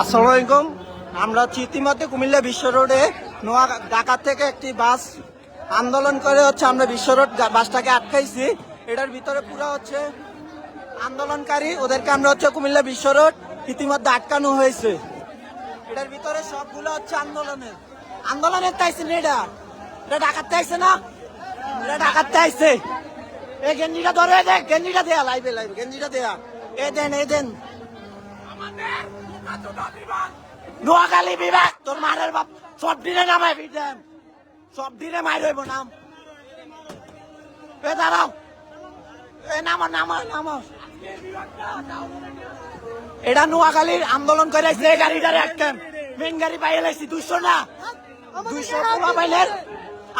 আসসালামু আলাইকুম। আমরা ইতিমধ্যে কুমিল্লা বিশ্ব রোডে নোয়া ঢাকা থেকে একটি বাস আন্দোলন করে হচ্ছে আমরা বিশ্ব রোড বাসটাকে আটকাইছি। এটার ভিতরে পুরো হচ্ছে আন্দোলনকারী, ওদেরকে আমরা হচ্ছে কুমিল্লা বিশ্ব রোড ইতিমধ্যে আটকানো হয়েছে। এটার ভিতরে সবগুলো হচ্ছে আন্দোলনের। আন্দোলনের তাইছে না এটা এটা ডাকাতে আইছে না? এটা ডাকাতে আইছে এই গেঞ্জিটা ধরে দেখ, গেঞ্জিটা দেয়া লাইবে লাইবে গেঞ্জিটা দেয়া। এ দেন এ দেন। নোয়াখালী বিভাগ। তোর মারের বাপ সব দিনে নামাই বিদেন সব দিনে মাই রইব নাম। এ দাঁড়াও। এ নামো নামো নামো। এটা নোয়াখালীর আন্দোলন করে এই গাড়িটারে মেন গাড়ি পাইয়ে লাইছি। দুইশো না? দুইশো পোলা পাইলেন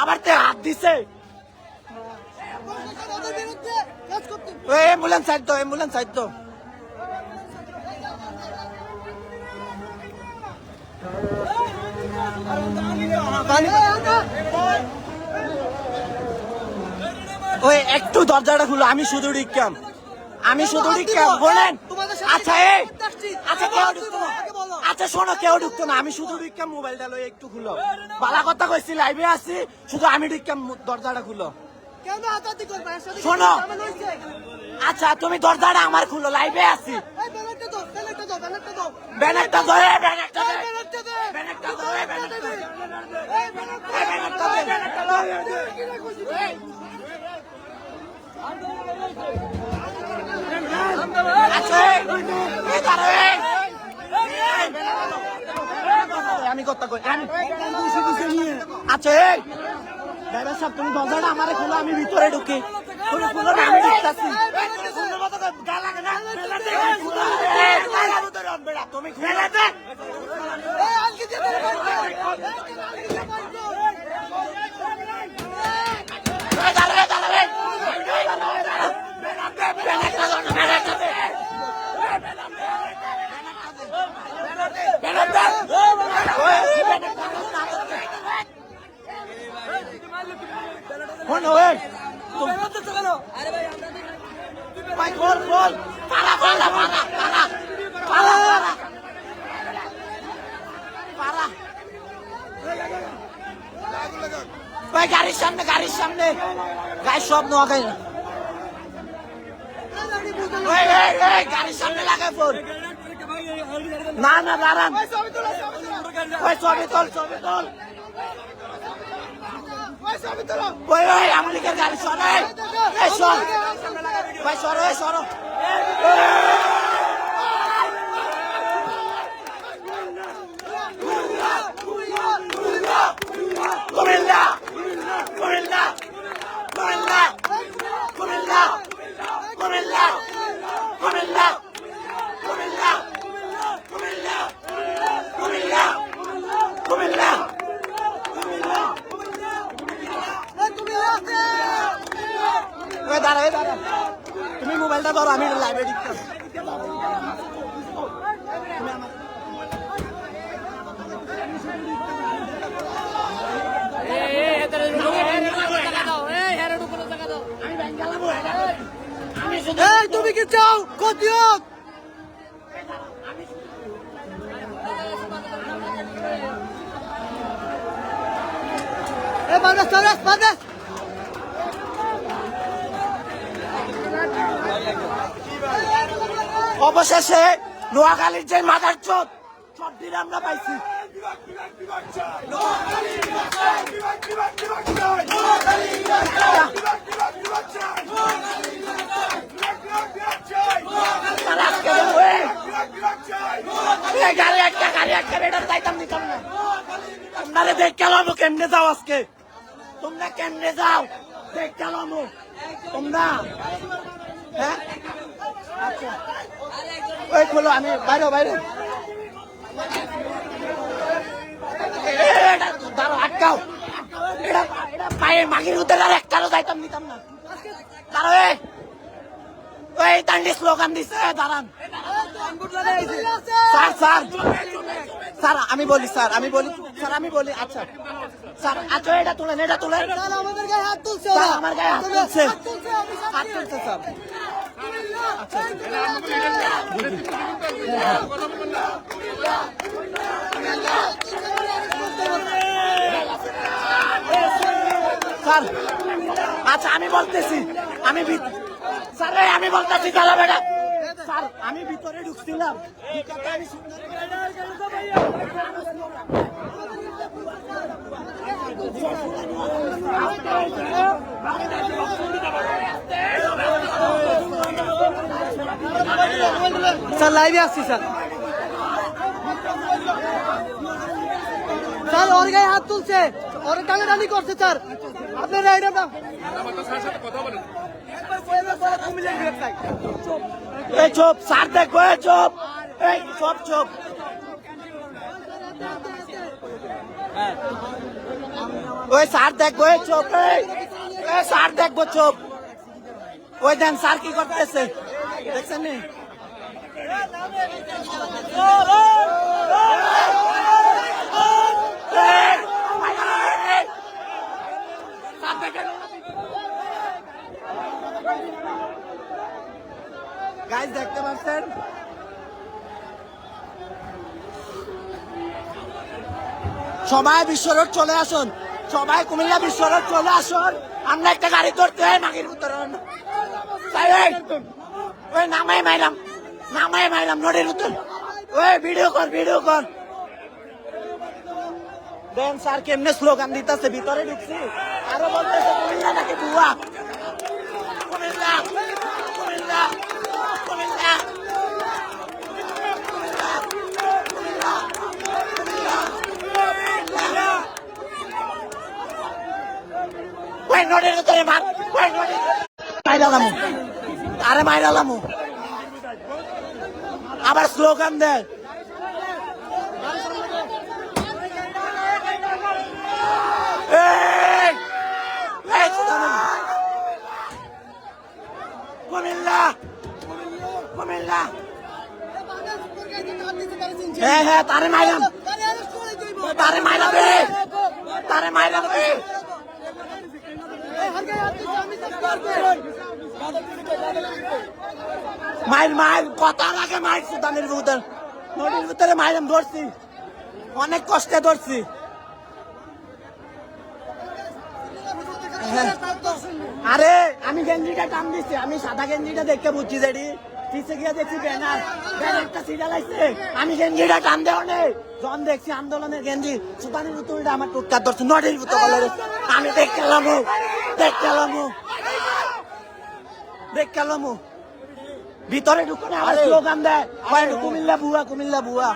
আবার তে হাত দিছে। ওই অ্যাম্বুলেন্স সাইড তো অ্যাম্বুলেন্স সাইড তো ওই একটু দরজাটা খুলো আমি শুধু রিক্কাম আমি শুধু রিক্কাম বলেন। আচ্ছা এই। আচ্ছা কেউ ঢুকতো না। আচ্ছা শোনো কেউ ঢুকতো না। আমি শুধু রিক্কাম মোবাইলটা লই একটু খুলো। বালা কথা কইছি লাইভে আছি। শুধু আমি রিক্কাম দরজাটা খুলো। শোনো। আচ্ছা তুমি দরজাটা আমার খুলো লাইভে আছি। ব্যানারটা দাও, ব্যানারটা দাও, ব্যানারটা দাও। ব্যানারটা ধরে ব্যানারটা এই ধরে ব্যানারটা দে। ব্যানারটা ধরে ব্যানারটা ধরে এই ব্যানারটা এই ব্যানারটা দে, ব্যানারটা ধরে। আচ্ছা, এই, এই দাঁড়াও, এই। এই, ব্যানারটা দাও। আমি কথা কই আমি আচ্ছা এই। ড্রাইভার সাহেব তুমি দরজাটা আমারে খুলো আমি ভিতরে ঢুকি। তুমি খুলো না আমি ঢুকতাছি। তুমি খুলে দে এই আজকে যেতে পারব। এই আজকে যেতে পারব। এই দাঁড়াও, এই দাঁড়াও, এই। ব্যানারটা দাও না, ব্যানারটা দে। ব্যানারটা। ওই, ব্যানারটা দাও না। শোনো, এই, ভাই, খোল, খোল। পালা, পালা, পালা, পালা। পালা, পালা। পালা। ভাই, গাড়ির সামনে গাড়ির সামনে সব গাড়ি এই, এই, গাড়ির সামনে লাগাই ফোন না না দাঁড়ান ছবি তোলো, ছবি তোলো। ওই ওই আমলিকের গাড়ি সরাই সর। ভাই সরো সরো। ধরো আমি লাইভে তুমি কি চাও? ক্ষতি হোক ¡Eh, Manas, Manas, অবশেষে নোয়াখালীর যে মাদার চোদ দিন আমরা পাইছি। গাড়ি একটা গাড়ি একটা দেখ কেমনে যাও আজকে? তোমরা কেমনে যাও? দেখ কেলামো তোমরা হ্যাঁ? আচ্ছা। ওই খোলো আমি বাইরে বাইরে। আটকাও। এটা এটা পায়ে মাগির উদ্ধার আর একটারও যাইতাম নিতাম না। ওই স্লোগান দিছে দাঁড়ান। Sir sir. স্যার আমি বলি স্যার আমি বলি স্যার আমি বলি আচ্ছা। স্যার আচ্ছা এটা তুলেন এটা তুলেন। আমাদের গায়ে হাত তুলছে আমার গায়ে হাত তুলছে। হাত তুলছে, স্যার। স্যার আচ্ছা আমি বলতেছি, আমি স্যার আমি বলতেছি, দাদা বেটা। স্যার, আমি ভিতরে ঢুকছিলাম। আমি স্যার লাইভে আসছি, স্যার। স্যার, ওর গায়ে হাত তুলছে। ওর টানাটানি করছে, স্যার। আপনার রাইডারটা এই চুপ, স্যার এই চুপ। চুপ চুপ। ওই স্যার এই চুপ, এই। স্যার দেখব চুপ। ওই দেন, স্যার কি করতেছে? দেখছেন গাইজ দেখতে পাচ্ছেন? সবাই বিশ্ব রোড চলে আসুন। সবাই কুমিল্লা বিশ্ব রোড চলে আসুন। আমরা একটা গাড়ি ধরতে হয় মাগির এই, ওই নামাই মাইলাম নামাই মাইলাম নদীর ভিতর ওই ভিডিও কর ভিডিও কর। দেন স্যার, কেমনে স্লোগান দিতেছে, ভিতরে ঢুকছি। আরও বলতেছে, কুমিল্লা নাকি বুয়া কুমিল্লা কুমিল্লা কুমিল্লা মার ওই নদীর মাইরালামু আরে মাইরালামু আবার স্লোগান দেয় হ্যাঁ হ্যাঁ তারে মাইলাম তারে মাইলাবে তারে মাইলাবে মাইল মাইল কত লাগে মাইল সুদানের ভিতর নদীর ভিতরে মাইলাম ধরছি। অনেক কষ্টে ধরছি। আরে, আমি গেঞ্জিটা টান দিচ্ছি আমি সাদা গেঞ্জিটা দেখতে বুঝছি যেটি পিছে গিয়ে দেখছি ব্যানার। ব্যানারটা সিরিয়াল আসছে আমি গেঞ্জিটা টান দেওয়া নেই। জন দেখছি আন্দোলনের গেঞ্জি। সুপানির ভিতরে আমার টুকটার ধরছে নদীর ভিতর আমি দেখতে এলাম দেখতে এলাম দেখতে কালামু ভিতরে ঢুকো না স্লোগান দেয় কুমিল্লা বুয়া কুমিল্লা বুয়া।